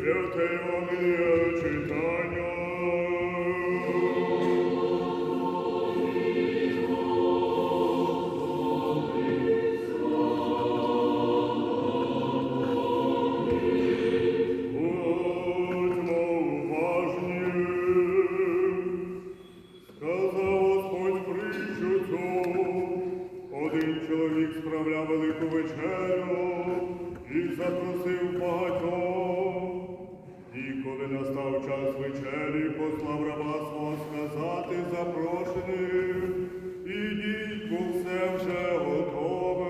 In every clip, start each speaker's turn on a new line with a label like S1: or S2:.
S1: Святе Євангеліє читання. Чоловік справляв велику вечерю і запросив багатьох. І коли настав час вечері, послав раба свого сказати запрошеним, ідіть, бо все вже готове.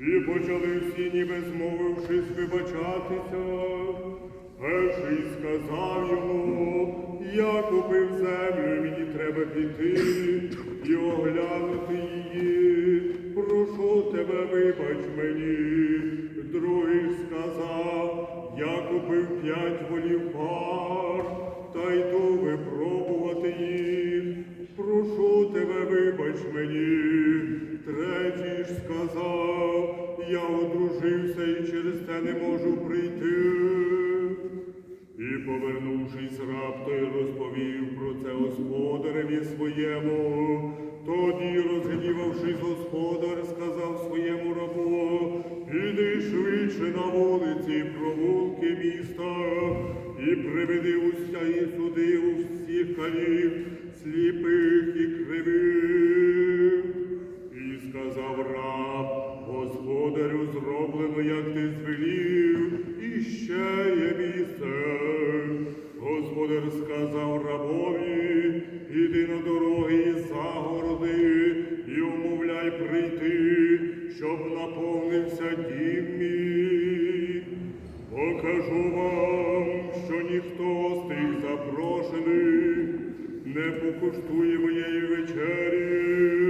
S1: І почали всі, ніби змовившись, вибачатися. Перший сказав йому, я купив землю, мені треба піти і оглянути її. Прошу тебе, вибач мені. Другий сказав, я купив п'ять волів пар, та йду випробувати їх. Прошу тебе, вибач мені. Третій ж сказав, я одружився і через це не можу прийти. І, повернувшись, раб той розповів про це господареві своєму. Тоді, розгнівавшись, господар, сказав своєму рабу, іди швидше на вулиці, провулки міста, і приведи уся і суди у всіх калів, сліпих і кривих. І сказав раб, господарю, зроблено, як ти звелів, і ще є місце. Господар сказав рабові, сповнився дім мій, покажу вам, що ніхто з тих запрошених не покуштує моєї вечері.